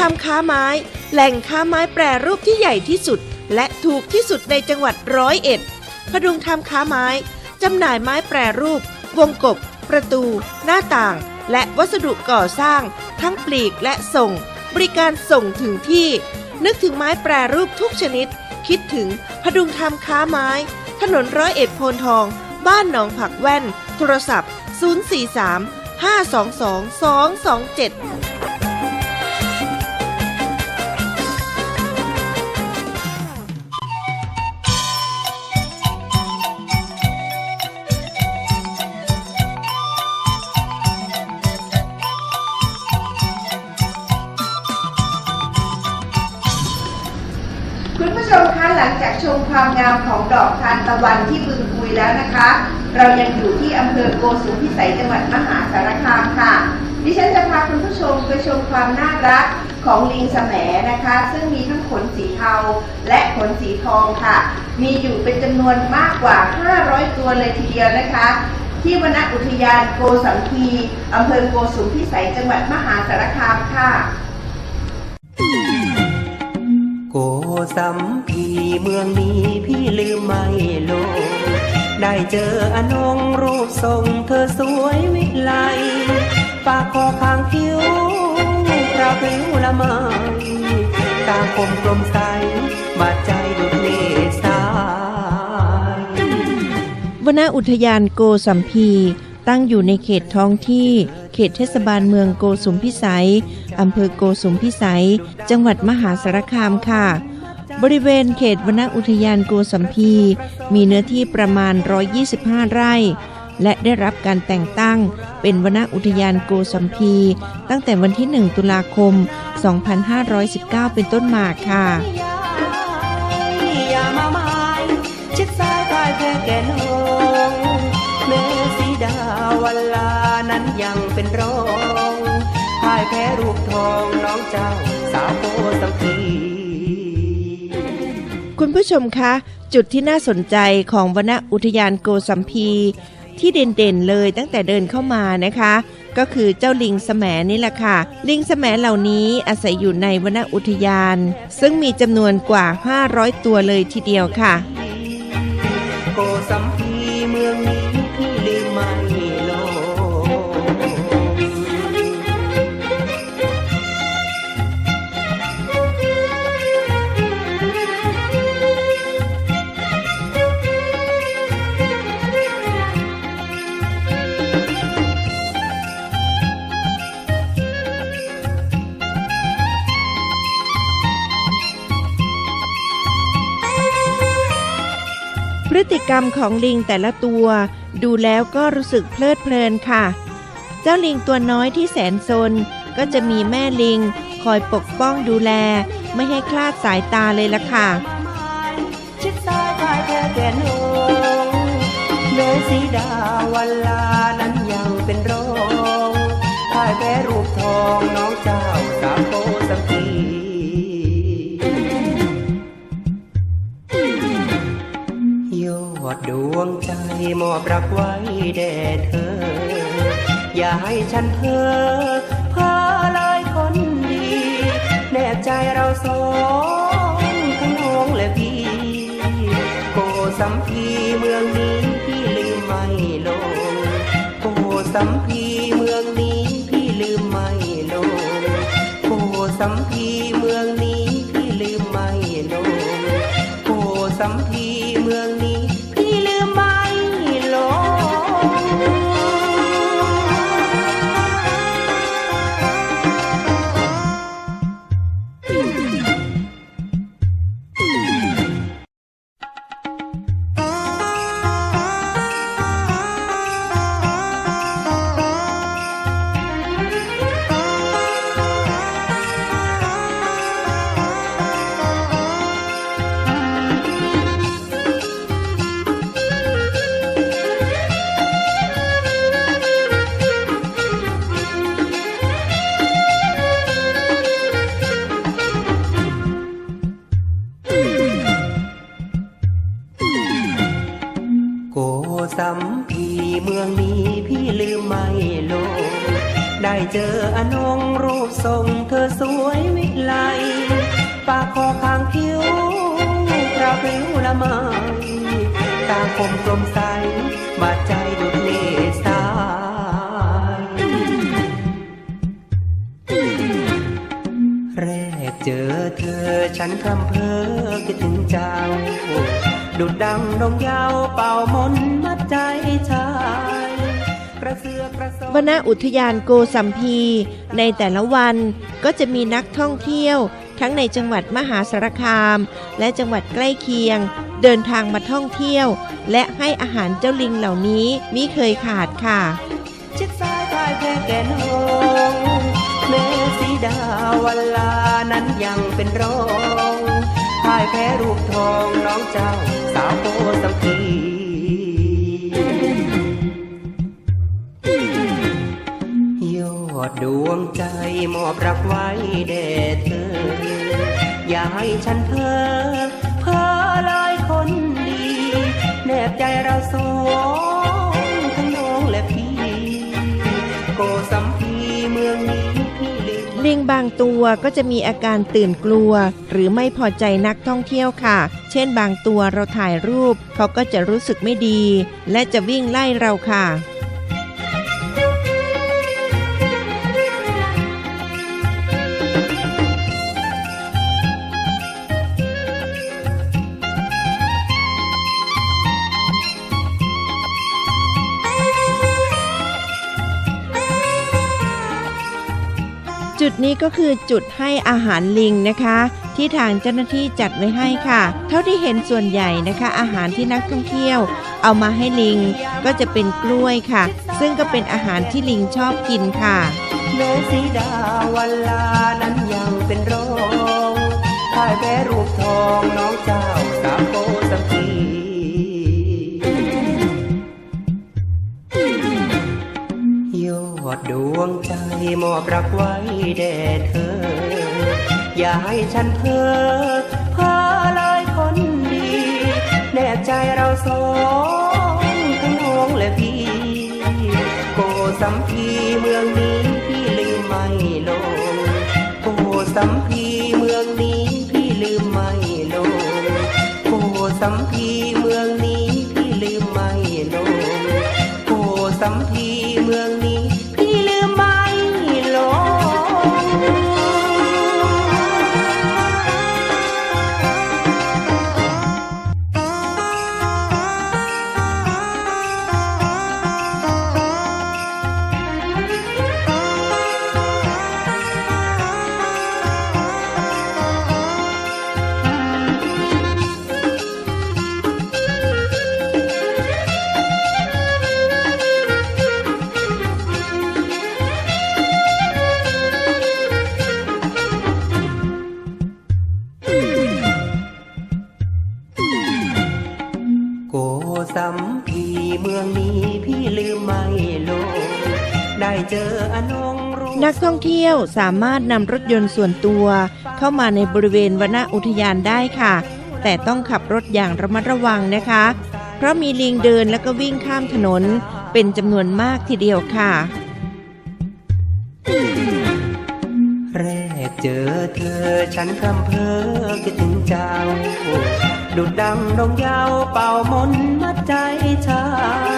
ทำค้าไม้ แหล่งค้าไม้แปรรูปที่ใหญ่ที่สุด และถูกที่สุดในจังหวัดร้อยเอ็ดพดุงทำค้าไม้จำหน่ายไม้แปรรูป วงกบ ประตู หน้าต่าง และวัสดุก่อสร้าง ทั้งปลีกและส่ง บริการส่งถึงที่ นึกถึงไม้แปรรูปทุกชนิด คิดถึงพดุงทำค้าไม้ ถนนร้อยเอ็ดโพนทอง บ้านหนองผักแว่น โทรศัพท์ 043 522 227 หลังจากชมความงามของดอกทานตะวันที่บึงกุยแล้วนะคะ เรายังอยู่ที่อำเภอโกสุมพิสัยจังหวัดมหาสารคามค่ะ ดิฉันจะพาคุณผู้ชมไปชมความน่ารักของลิงแสมนะคะ ซึ่งมีทั้งขนสีเทาและขนสีทองค่ะ มีอยู่เป็นจำนวนมากกว่า 500 ตัวเลยทีเดียวนะคะ ที่วนอุทยานโกสัมพีอำเภอโกสุมพิสัยจังหวัดมหาสารคามค่ะ โกสัมพีเมืองนี้พี่ลืมไม่ลง ได้เจออนงรูปทรงเธอสวยวิไลปากคอคางคิ้วพระพริ้วละไมตาคมกลมใสบาดใจดุดเนสายวนอุทยานโกสัมพีตั้งอยู่ในเขตท้องที่ ตเทศบาลเมืองโกสุมพิสัย อำเภอโกสุมพิสัย จังหวัดมหาสารคามค่ะ บริเวณเขตวนอุทยานโกสัมพี มีเนื้อที่ประมาณ 125 ไร่ และได้รับการแต่งตั้งเป็นวนอุทยานโกสัมพี ตั้งแต่วันที่ 1 ตุลาคม 2519 เป็นต้นมาค่ะ เป็นรองพายแพ้รูปทองน้องเจ้าสาวโกสัมพีคุณผู้ชมคะ จุดที่น่าสนใจของวนอุทยานโกสัมพีที่เด่นๆเลยตั้งแต่เดินเข้ามานะคะ ก็คือเจ้าลิงแสมนี่แหละค่ะ ลิงแสมเหล่านี้อาศัยอยู่ในวนอุทยาน ซึ่งมีจำนวนกว่า 500 ตัวเลยทีเดียวค่ะ พฤติกรรมของลิงแต่ละตัว ดูแล้วก็รู้สึกเพลิดเพลินค่ะ เจ้าลิงตัวน้อยที่แสนซนก็จะมีแม่ลิง คอยปกป้องดูแล ไม่ให้คลาดสายตาเลยล่ะค่ะชิดซ้ายพายแพ้แก่นงแม่สีดาวันลานั้นยังเป็นรองพายแพ้รูปทองน้องเจ้าสาวโกสัมพี วงใจมอบรักไว้แด่เธอ อย่าให้ฉันเพ้อเพ้อเลยคนดี แนบใจเราสองทั้งน้องและพี่ โกสัมพีเมืองนี้พี่ลืมไม่ลง โกสัมพีเมืองนี้พี่ลืมไม่ลง โกสัมพีเมืองนี้พี่ลืมไม่ลง โกสัมพีเมือง ออนงรูปทรงเธอสวยวิไลปากคอข้างคิ้วพราวพริ้วละไมตาคมกลมใสบาดใจดุดเนสายแรกเจอเธอฉันคำเพ้อคิดถึงเจ้า ดุดดังดงยาวเป่ามนมัดใจชา ยกระเสือกกระสนวณอุทยานโกสัมพี ในแต่ละวันก็จะมีนักท่องเที่ยว ทั้งในจังหวัดมหาสารคาม และจังหวัดใกล้เคียง เดินทางมาท่องเที่ยว และให้อาหารเจ้าลิงเหล่านี้มิเคยขาดค่ะชิดซ้ายพายแพ้แก่นองแม่สีดาวันลานั้นยังเป็นรองพายแพ้รูปทองน้องเจ้าสาวโพสัมพี อดดวงใจมอบรักไว้แด่เธอ อย่าให้ฉันเพ้อเพ้อลอยคนดี แนบใจเราสองทั้งน้องและพี่ โกสัมพีเมืองนี้พี่ลืมลิงบางตัวก็จะมีอาการตื่นกลัว หรือไม่พอใจนักท่องเที่ยวค่ะ เช่นบางตัวเราถ่ายรูป เขาก็จะรู้สึกไม่ดี และจะวิ่งไล่เราค่ะ จุดนี้ก็คือจุดให้อาหารลิงนะคะ ที่ทางเจ้าหน้าที่จัดไว้ให้ค่ะ เท่าที่เห็นส่วนใหญ่นะคะ อาหารที่นักท่องเที่ยว เอามาให้ลิงก็จะเป็นกล้วยค่ะ ซึ่งก็เป็นอาหารที่ลิงชอบกินค่ะแม่สีดาวันลานั้นยังเป็นรองพายแพ้รูปทองน้องเจ้า มอบรักไว้แด่เธอ อย่าให้ฉันเพ้อเพ้อลอยคนดี แนบใจเราสองทั้งน้องและพี่ โกสัมพีเมืองนี้พี่ลืมไม่ลง โกสัมพีเมืองนี้พี่ลืมไม่ลง โกสัมพีเมือง สัมพีเมืองนี้พี่ลืมไม่ลง ได้เจออนงนักท่องเที่ยวสามารถนำรถยนต์ส่วนตัว เข้ามาในบริเวณวนอุทยานได้ค่ะ แต่ต้องขับรถอย่างระมัดระวังนะคะ เพราะมีลิงเดินและก็วิ่งข้ามถนน เป็นจำนวนมากทีเดียวค่ะ เธอฉันคำเพอคิดถึงเจ้า ดุดดังดงยาวเป่ามนมัดใจชา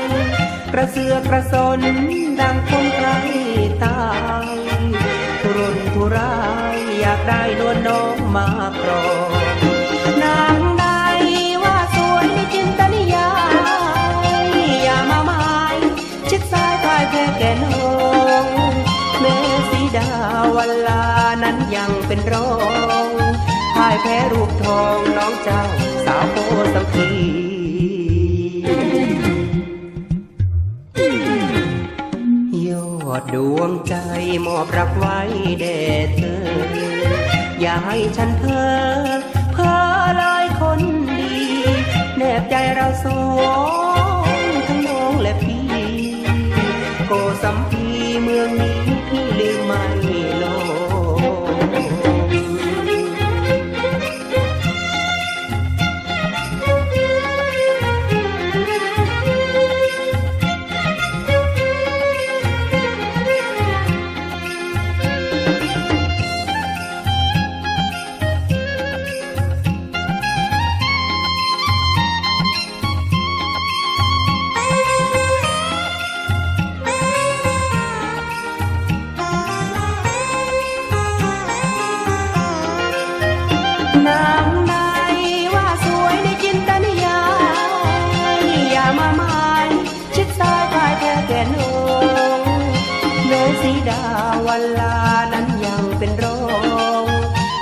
ย กระเสือกระสนดังคนใกลตายทุรนทุรายอยากได้นวลน้องมาครอง ยังเป็นรองพายแพ้รูปทองน้องเจ้าสาวโพสัมพียอดดวงใจมอบรักไว้แด่เธอ อย่าให้ฉันเพ้อเพ้อลอยคนดี แนบใจเราสองทั้งน้องและพี่โกสัมพ นั้นยังเป็นรอง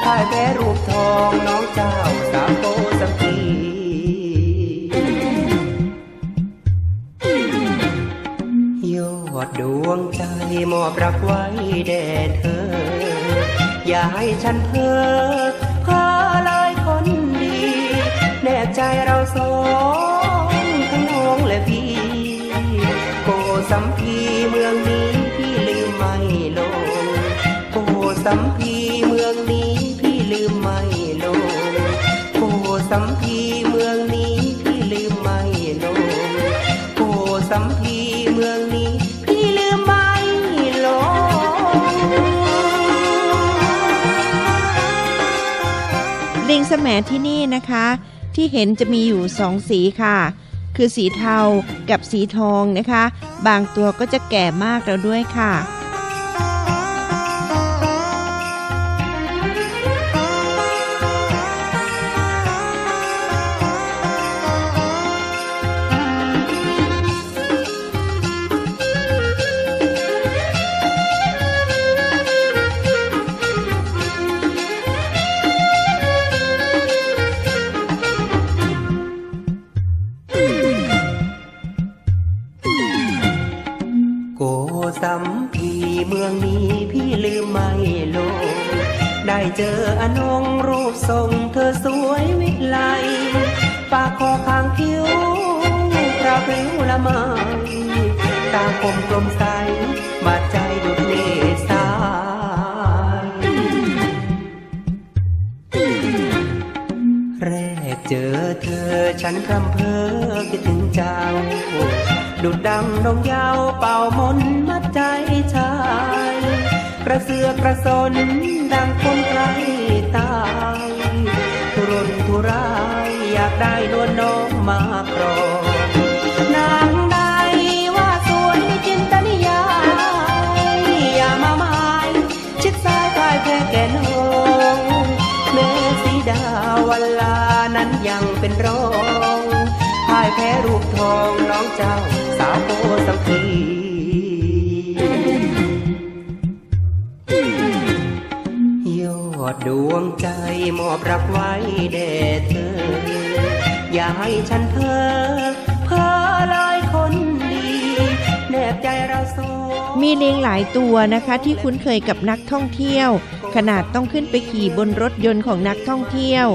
พ่ายแพ้รูปทองน้องเจ้าสาวโกสัมพียอดดวงใจมอบรักไว้แด่เธอ อย่าให้ฉันเพ้อเพ้อเลยคนดี แนบใจเราสองทั้งน้องและพี่ โกสัมพีเมืองนี้ สัมพีเมืองนี้พี่ลืมไม่ลงโกสัมพีเมืองนี้พี่ลืมไม่ลงโกสัมพีเมืองนี้พี่ลืมไม่ลงลิงสมที่นี่นะคะ ที่เห็นจะมีอยู่สองสีค่ะ คือสีเทากับสีทองนะคะ บางตัวก็จะแก่มากแล้วด้วยค่ะ ละไมตาคมกลมใสบาใจดุดเนสายแรกเจอเธอฉันคำเพ้อคิดถึงเจ้า ดุดดังดงยาวเป่ามนมัดใจชายกระเสือกกระสนดังคนใครตายทุรนทุรายอยากได้นวลน้องมาครอง เจ้า สาวโกสัมพียอดดวงใจมอบรักไว้แด่เธอ อย่าให้ฉันเพ้อเพ้อลอยคนดีแนบใจเราสองมีลิงหลายตัวนะคะที่คุ้นเคยกับนักท่องเที่ยว ขนาดต้องขึ้นไปขี่บนรถยนต์ของนักท่องเที่ยว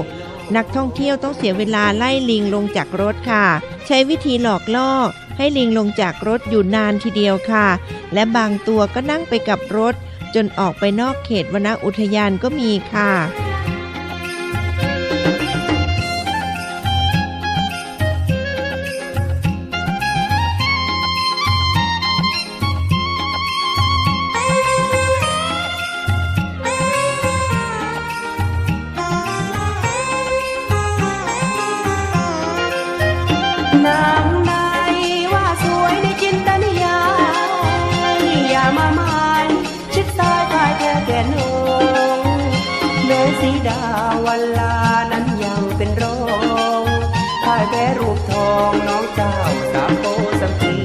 นักท่องเที่ยวต้องเสียเวลาไล่ลิงลงจากรถค่ะ ใช้วิธีหลอกล่อ ให้ลิงลงจากรถอยู่นานทีเดียวค่ะ และบางตัวก็นั่งไปกับรถ จนออกไปนอกเขตวนอุทยานก็มีค่ะ สีดาวันลานั้นยังเป็นรองพ่ายแพ้รูปทองน้องเจ้าสาวโกสัมพี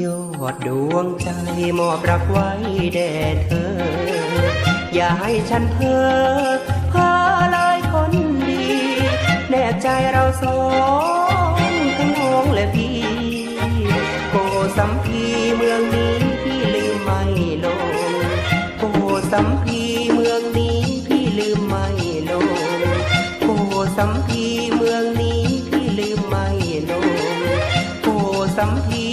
ยอดดวงใจมอบรักไว้แด่เธอ อย่าให้ฉันเพ้อเพ้อเลยคนดี แนบใจเราสองทั้งน้องและพี่โกสัมพีเมืองนี้ สัมพี